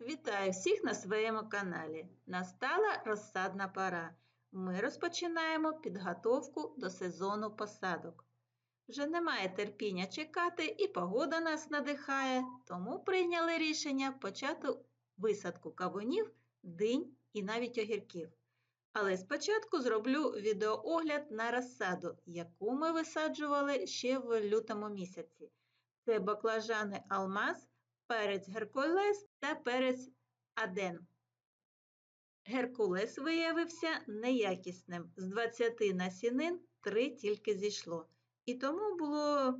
Вітаю всіх на своєму каналі. Настала розсадна пора. Ми розпочинаємо підготовку до сезону посадок. Вже немає терпіння чекати, і погода нас надихає, тому прийняли рішення почати висадку кавунів, динь і навіть огірків. Але спочатку зроблю відеоогляд на розсаду, яку ми висаджували ще в лютому місяці. Це баклажани алмаз, перець геркулес та перець аден. Геркулес виявився неякісним. З 20 насінин 3 тільки зійшло. І тому було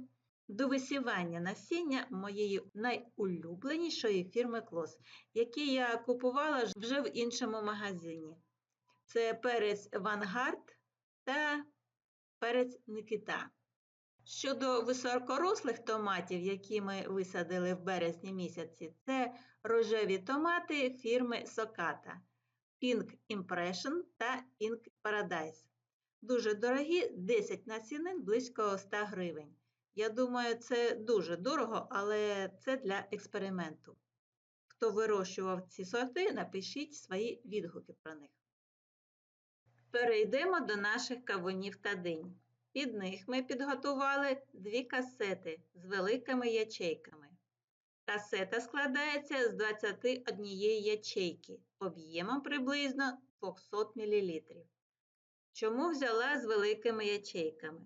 до висівання насіння моєї найулюбленішої фірми Клос, які я купувала вже в іншому магазині. Це перець Вангард та перець Никита. Щодо високорослих томатів, які ми висадили в березні місяці, це рожеві томати фірми Соката, Pink Impression та Pink Paradise. Дуже дорогі 10 насінин близько 100 гривень. Я думаю, це дуже дорого, але це для експерименту. Хто вирощував ці сорти, напишіть свої відгуки про них. Перейдемо до наших кавунів та динь. Під них ми підготували дві касети з великими ячейками. Касета складається з 21 ячейки об'ємом приблизно 200 мл. Чому взяла з великими ячейками?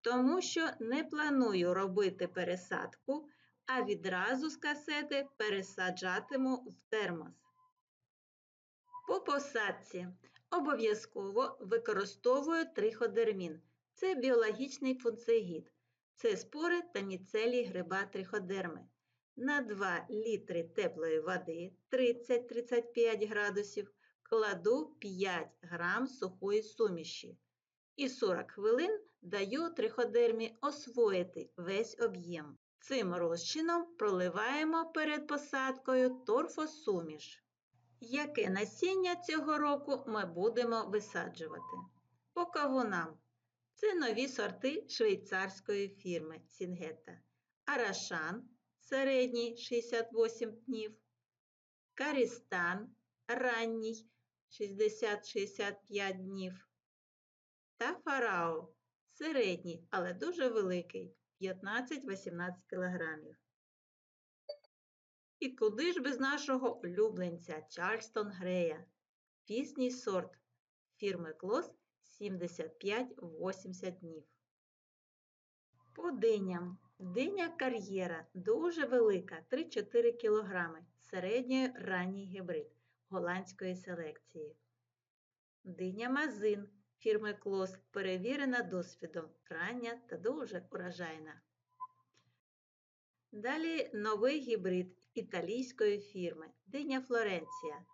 Тому що не планую робити пересадку, а відразу з касети пересаджатиму в термос. По посадці обов'язково використовую триходермін. Це біологічний функцигід. Це спори та міцелій гриба триходерми. На 2 літри теплої води 30-35 градусів кладу 5 грам сухої суміші. І 40 хвилин даю триходермі освоїти весь об'єм. Цим розчином проливаємо перед посадкою торфосуміш. Яке насіння цього року ми будемо висаджувати? По кавунам. Це нові сорти швейцарської фірми Сінгета. Арашан середній 68 днів, Карістан ранній 60-65 днів. Та фарао середній, але дуже великий 15-18 кг. І куди ж без нашого улюбленця Чарльстон Грея? Пізній сорт фірми Клос 75-80 днів. По диням. Диня кар'єра дуже велика 3-4 кг, середньої ранній гібрид голландської селекції. Диня мазин фірми Клос перевірена досвідом, рання та дуже урожайна. Далі новий гібрид італійської фірми Диня Флоренція.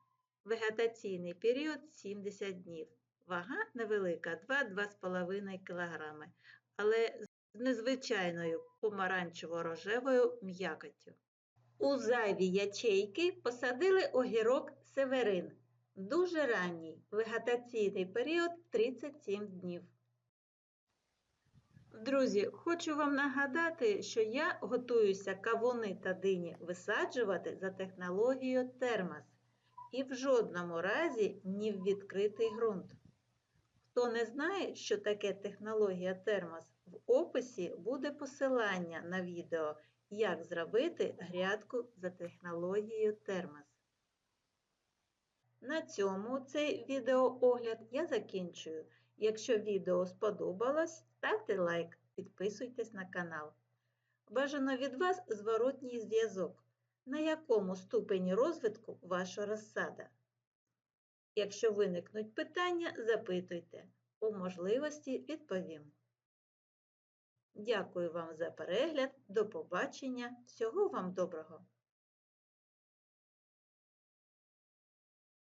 Вегетаційний період 70 днів. Вага невелика 2-2,5 кг, але з незвичайною помаранчево-рожевою м'якоттю. У зайві ячейки посадили огірок северин. Дуже ранній вегетаційний період 37 днів. Друзі, хочу вам нагадати, що я готуюся кавуни та дині висаджувати за технологією термос і в жодному разі ні в відкритий ґрунт. Хто не знає, що таке технологія термос, в описі буде посилання на відео, як зробити грядку за технологією термос. На цьому цей відеоогляд я закінчую. Якщо відео сподобалось, ставте лайк, підписуйтесь на канал. Бажано від вас зворотній зв'язок, на якому ступені розвитку ваша розсада. Якщо виникнуть питання, запитуйте, по можливості відповім. Дякую вам за перегляд, до побачення, всього вам доброго!